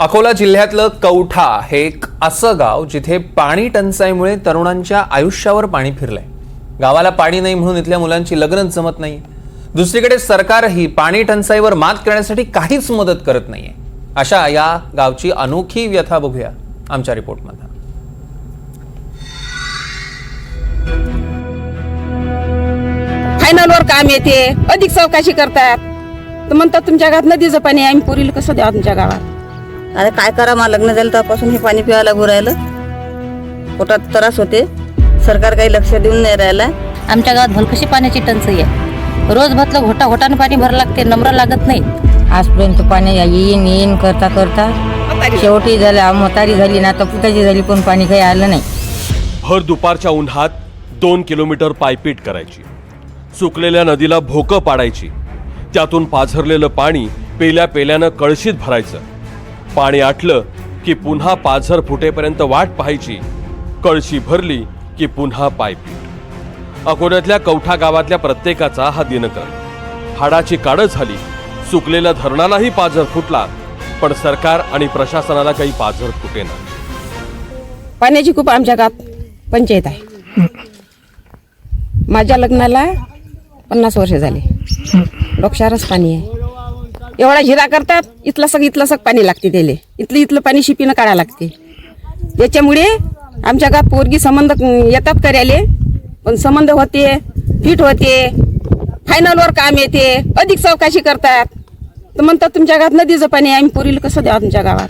अकोला जिल्ह्यातलं कवठा हे एक असं गाव जिथे पाणी टंचाईमुळे तरुणांच्या आयुष्यावर पाणी फिरलंय. गावाला पाणी नाही म्हणून इथल्या मुलांची लग्नच जमत नाही दुसरीकडे सरकारही पाणी टंचाईवर मात करण्यासाठी काहीच मदत करत नाहीये. अशा या गावची अनोखी व्यथा बघूया आमच्या रिपोर्टमध्ये. फायनलवर काम येते अधिक चौकशी करतात. तर म्हणतात तुमच्या गावात नदीचं पाणी आम्ही पुरील कसं द्यावं तुमच्या गावात? अरे काय करा मला लग्न झालं तेव्हापासून हे पाणी प्यायला लागू राहिलं. पोटात त्रास होते. सरकार काही लक्ष देऊन नाही राहिलं आमच्या गावात भलकशी पाण्याची टंचाई आहे. रोज भरलं घोटा घोटानं पाणी भरावं लागते नम्र लागत नाही. आजपर्यंत पाणी येईन येईन करता करता. शेवटी झालं म्हातारी झाली ना आता पुताची झाली पण पाणी काही आलं नाही. भर दुपारच्या उन्हात दोन किलोमीटर पायपीट करायची. सुकलेल्या नदीला भोकं पाडायची. त्यातून पाझरलेलं पाणी पेल्या पेल्यानं कळशीत भरायचं. पाणी आटलं की पुन्हा पाझर फुटेपर्यंत वाट पाहायची. कळशी भरली की पुन्हा पायपीट. अकोल्यातल्या कवठा गावातल्या प्रत्येकाचा हा दिनक्रम हाडाची काढं झाली. सुकलेल्या धरणालाही पाझर फुटला पण सरकार आणि प्रशासनाला काही पाझर फुटेना. पाण्याची खूप आमच्या गावात पंचायत आहे. माझ्या लग्नाला पन्नास वर्ष झाले. डोक्षारच पाणी आहे. एवढा हिरा करतात इथलं सग इथलं सग पाणी लागते त्याले. इथलं इथलं पाणी शिपीनं काढायला लागते. याच्यामुळे आमच्या गावात पोरगी संबंध येतात करायले पण संबंध होते फिट होते फायनलवर काम येते अधिक चौकाशी करतात. तर म्हणतात तुमच्या गावात नदीचं पाणी आहे, आम्ही पोरीला कसं द्यावं तुमच्या गावात?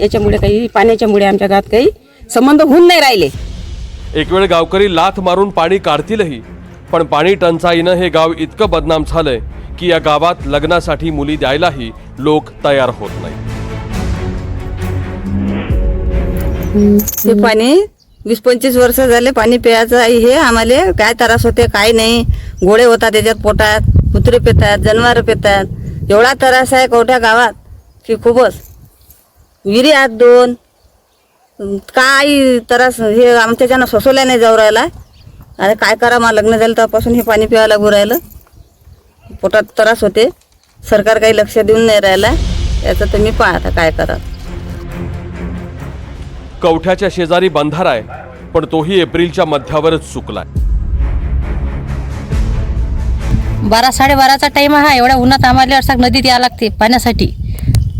याच्यामुळे काही पाण्याच्यामुळे आमच्या गावात काही संबंध होऊन नाही राहिले. एक वेळ गावकरी लाथ मारून पाणी काढतीलही पण पाणी टंचाईनं हे गाव इतकं बदनाम झालंय की या गावात लग्नासाठी मुली द्यायलाही लोक तयार होत नाही हे पाणी वीस पंचवीस वर्ष झाले पाणी प्यायचं हे आम्हाला काय त्रास होते काय नाही. गोळे होतात त्याच्यात पोटात कुत्रे पेतात जनावर पेतात. एवढा त्रास आहे कवठ्या गावात? की खूपच. विहिरी आहेत दोन. काय त्रास हे आमच्याच्यानं सोसवल्या नाही जाऊ राहिला. अरे काय करा मला लग्न झालं तेव्हापासून हे पाणी प्यायला लागू राहिलं. पोटात त्रास होते. सरकार काही लक्ष देऊन नाही राहिला. याचं तुम्ही पाहता काय करा. कवठ्याच्या शेजारी बंधारा आहे पण तोही एप्रिलच्या मध्यावरच चुकलाय बारा साडेबाराचा टाईम हा एवढ्या उन्हात आम्हाला असा नदीत यावं लागते पाण्यासाठी.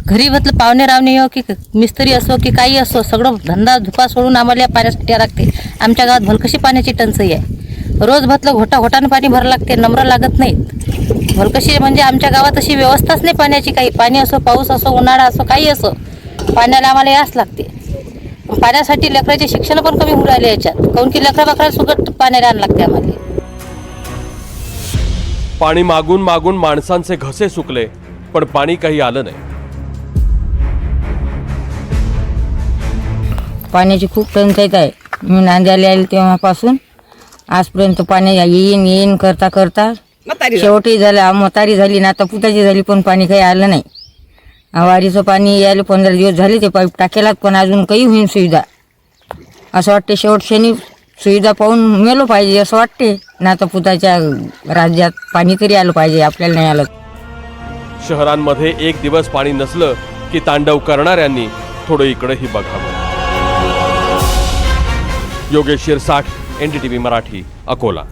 घरी म्हटलं पाहुणे रावणे हो की मिस्त्री असो की काही असो सगळं धंदा धुका सोडून आम्हाला या पाण्यासाठी लागते. आमच्या गावात भलकशी पाण्याची टंचाई आहे. रोज भतलं घोटा घोटानं पाणी भरावं लागते नम्र लागत नाहीत. भलकशी म्हणजे आमच्या गावात अशी व्यवस्थाच नाही पाण्याची काही. पाणी असो पाऊस असो उन्हाळा असो काही असो पाण्याला आम्हाला याच लागते. पाण्यासाठी लेकराचे शिक्षण पण कमी होऊ राहिले याच्यात. काऊन की लेकरा बाकरा सुगट पाण्याला आणावं लागते आम्हाला. पाणी मागून मागून माणसांचे घसे सुकले पण पाणी काही आलं नाही. पाण्याची खूप टंचाईत आहे मी नांद्याला आले तेव्हापासून. आजपर्यंत पाणी येईन येईन करता करता. शेवटी झालं म्हातारी झाली ना आता पुताची झाली पण पाणी काही आलं नाही. वारीचं पाणी यायला पंधरा दिवस झाले ते पाईप टाकेलात पण अजून काही होईन सुविधा. असं वाटते शेवट शनी सुविधा पाहून मेलो पाहिजे असं वाटते. ना आता पुताच्या राज्यात पाणी तरी आलं पाहिजे आपल्याला नाही आलं. शहरांमध्ये एक दिवस पाणी नसलं की तांडव करणाऱ्यांनी थोडं इकडेही बघावं. योगेश शिरसाठ एनडीटीव्ही मराठी अकोला.